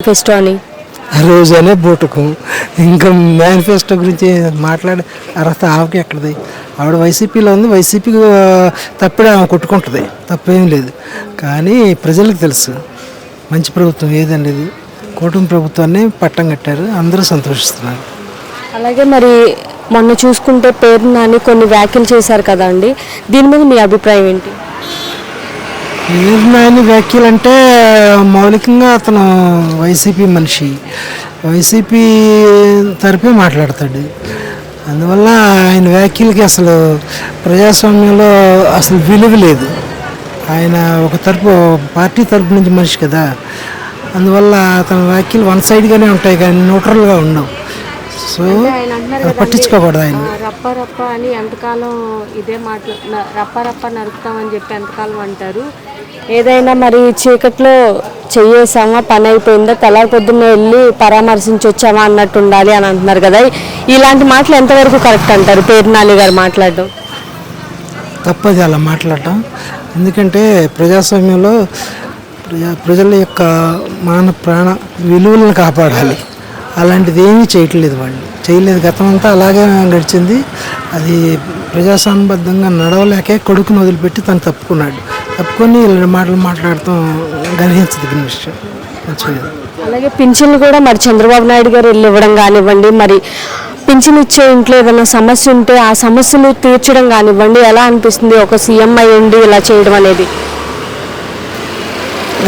Manifesto అని. రోజనే బూటకం. ఇంకా manifesto గురించి మాట్లాడే అర్హత ఆమెకి ఎక్కడిది? ఆవిడ వైసీపీలో ఉంది వైసీపీ తప్పిడే ఆమె కొట్టుకుంటుంది తప్పేం లేదు. కానీ ప్రజలకు తెలుసు మంచి ప్రభుత్వం ఏదండి ఇది? కూటమి ప్రభుత్వాన్ని పట్టం కట్టారు అందరూ సంతోషిస్తున్నారు. అలాగే మరి మొన్న చూసుకుంటే పేరు నాని కొన్ని వ్యాఖ్యలు చేశారు కదా అండి. దీని మీద మీ అభిప్రాయం ఏంటి? పేరు నాని వ్యాఖ్యలు అంటే మౌలికంగా అతను వైసీపీ మనిషి. వైసీపీ తరపే మాట్లాడతాడు. అందువల్ల ఆయన వ్యాఖ్యలకి అసలు ప్రజాస్వామ్యంలో అసలు విలువ లేదు. ఆయన ఒక తరపు పార్టీ తరపు నుంచి మనిషి కదా. అందువల్ల అతని వ్యాఖ్యలు వన్ సైడ్గానే ఉంటాయి కానీ న్యూట్రల్గా ఉండవు. సో పట్టించుకోకూడదు ఆయన రప్ప రప్ప అని ఎంతకాలం ఇదే మాటలు రప్ప రప్ప నరుకుతామని చెప్పి ఎంతకాలం అంటారు? ఏదైనా మరి చీకట్లో చెయ్యేసామా పని అయిపోయిందా తెల్లారి పొద్దున్న వెళ్ళి పరామర్శించి వచ్చామా అన్నట్టు ఉండాలి అని అంటున్నారు కదా. ఇలాంటి మాటలు ఎంతవరకు కరెక్ట్ అంటారు? పేరు నాని గారు మాట్లాడడం. తప్పది అలా మాట్లాడటం ఎందుకంటే ప్రజాస్వామ్యంలో ప్రజా ప్రజల యొక్క మాన ప్రాణ విలువలను కాపాడాలి. అలాంటిది ఏమీ చేయట్లేదు వాళ్ళు. చేయలేదు. గతం అంతా అలాగే గడిచింది అది ప్రజాస్వామ్యబద్ధంగా నడవలేకే కొడుకును వదిలిపెట్టి తను తప్పుకున్నాడు. తప్పుకొని ఇలాంటి మాటలు మాట్లాడటం గర్హించదగిన విషయం. మంచిది. అలాగే పింఛన్లు కూడా మరి చంద్రబాబు నాయుడు గారు వెళ్ళి ఇవ్వడం కానివ్వండి మరి పింఛన్ ఇచ్చే ఇంట్లో ఏదైనా సమస్య ఉంటే ఆ సమస్యలు తీర్చడం కానివ్వండి ఎలా అనిపిస్తుంది ఒక సీఎం అయి ఉండి ఇలా చేయడం అనేది?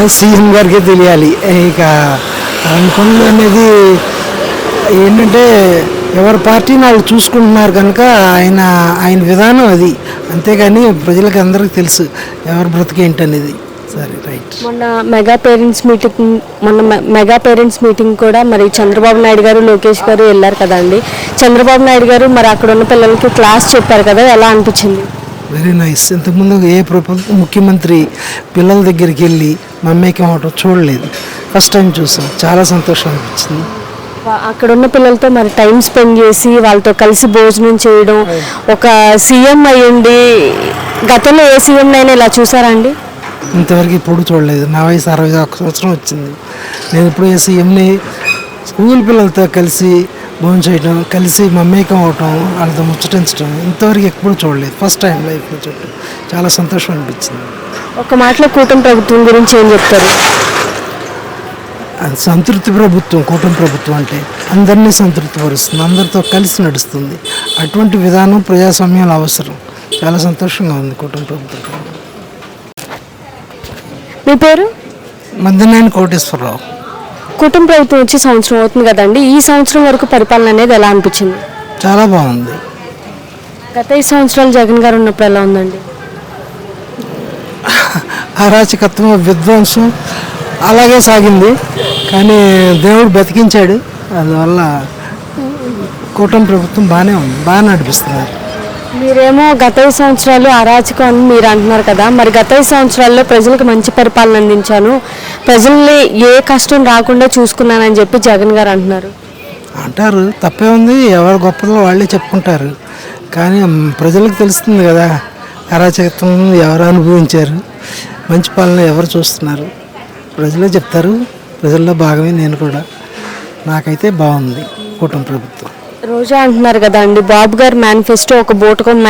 సీఎం గారికే తెలియాలి. ఇక పనులు అనేది ఏంటంటే ఎవరి పార్టీని వాళ్ళు చూసుకుంటున్నారు కనుక ఆయన ఆయన విధానం అది. అంతేగాని ప్రజలకు అందరికీ తెలుసు ఎవరి బ్రతికేంటి అనేది సరే రైట్. మొన్న మెగా పేరెంట్స్ మీటింగ్ మొన్న మెగా పేరెంట్స్ మీటింగ్ కూడా మరి చంద్రబాబు నాయుడు గారు లోకేష్ గారు వెళ్ళారు కదండి చంద్రబాబు నాయుడు గారు మరి అక్కడ ఉన్న పిల్లలకి క్లాస్ చెప్పారు కదా ఎలా అనిపించింది? Very nice. ఇంతకుముందు ఏ ప్రభుత్వ ముఖ్యమంత్రి పిల్లల దగ్గరికి వెళ్ళి మమ్మీకి అవటం చూడలేదు. ఫస్ట్ టైం చూసాం. చాలా సంతోషం అనిపించింది. అక్కడ ఉన్న పిల్లలతో మరి టైం స్పెండ్ చేసి వాళ్ళతో కలిసి భోజనం చేయడం. ఒక సీఎం అయ్యండి గతంలో ఏ సీఎం అయినా ఇలా చూసారండి ఇంతవరకు ఇప్పుడు చూడలేదు. నా వయసు అరవై ఒక్క సంవత్సరం వచ్చింది. నేను ఇప్పుడు ఏ సీఎంని స్కూల్ పిల్లలతో కలిసి భోజనం చేయడం కలిసి మమ్మేకం అవటం వాళ్ళతో ముచ్చటించడం ఇంతవరకు ఎప్పుడు చూడలేదు. ఫస్ట్ టైం లైఫ్లో చూడటం. చాలా సంతోషం అనిపించింది. ఒక మాటలో కూటమి ప్రభుత్వం గురించి ఏం చెప్తారు? సంతృప్తి ప్రభుత్వం కూటమి ప్రభుత్వం అంటే అందరినీ సంతృప్తిపరుస్తుంది అందరితో కలిసి నడుస్తుంది. అటువంటి విధానం ప్రజాస్వామ్యాలు అవసరం. చాలా సంతోషంగా ఉంది కూటమి ప్రభుత్వం. మీ పేరు? మధ్యనాయన కోటేశ్వరరావు. కుటుంబ ప్రభుత్వం వచ్చి సంవత్సరం అవుతుంది కదండి. ఈ సంవత్సరం వరకు పరిపాలన అనేది ఎలా అనిపించింది? చాలా బాగుంది. గత ఐదు సంవత్సరాలు జగన్ గారు ఉన్నప్పుడు ఎలా ఉందండి? అరాచకత్వం విధ్వంసం అలాగే సాగింది. కానీ దేవుడు బతికించాడు. అందువల్ల కూటమి ప్రభుత్వం బాగానే ఉంది. బాగా నడిపిస్తున్నారు. మీరేమో గత ఐదు సంవత్సరాలు అరాచకం అని మీరు అంటున్నారు కదా. మరి గత ఐదు సంవత్సరాల్లో ప్రజలకు మంచి పరిపాలన అందించాను. ప్రజల్ని ఏ కష్టం రాకుండా చూసుకున్నానని చెప్పి జగన్ గారు అంటున్నారు. అంటారు. తప్పే ఉంది. ఎవరు గొప్పదో వాళ్ళే చెప్పుకుంటారు. కానీ ప్రజలకు తెలుస్తుంది కదా అరాచకత్వం ఎవరు అనుభవించారు. మంచి పాలన ఎవరు చూస్తున్నారు? ప్రజలే చెప్తారు. ప్రజల్లో భాగమే నేను కూడా. నాకైతే బాగుంది కూటమి ప్రభుత్వం. రోజా అంటున్నారు కదా అండి బాబు గారు మేనిఫెస్టో ఒక బోటకం